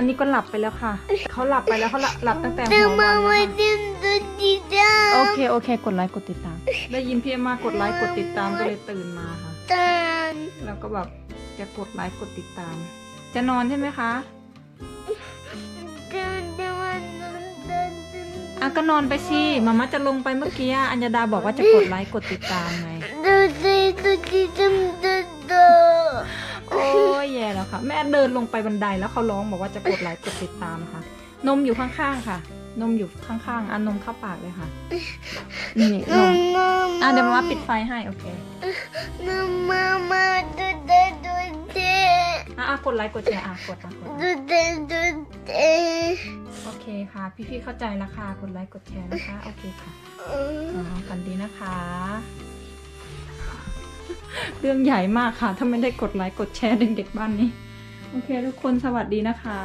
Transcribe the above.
อันนี้ก็หลับไปแล้วค่ะ เขาหลับไปแล้วเขาหลับหลับตั้งแต่หัดูววัมานแล้วมาค่ะดูดูดีจ้าโอเคโอเค กดไลค์กดติดตาม ได้ยินพี่เอ็มมากดไลค์กดติดตามก็เลยตื่นมาค่ะตานแล้วก็แบบจะกดไลค์กดติดตาม จะนอนใช่ไหมคะดูดูมันดูดูอะก็นอนไปสิมาม่าจะลงไปเมื่อกี้อะอัญญาดาบอกว่าจะกดไลค์กดติดตามไง แย่แล้วค่ะ แม่เดินลงไปบันไดแล้วเขาร้องบอกว่าจะกดไลค์กดติดตามค่ะ นมอยู่ข้างๆค่ะ นมอยู่ข้างๆอะนมเข้าปากเลยค่ะ นี่นดูมมาอะเดี๋ยวมาม่าปิดไฟให้โอเคดูมามาดูดูดูดูอะอะกดไลค์กดแชร์อะกดอะกดอะดูดูดูดูโอเคค่ะ พี่ๆเข้าใจแล้วค่ะกดไลค์กดแชร์นะคะ โอเคค่ะอ่าฝันดีนะคะ เรื่องใหญ่มากค่ะ ถ้าไม่ได้กดไลค์กดแชร์เด็กๆบ้านนี้ โอเคทุกคนสวัสดีนะคะ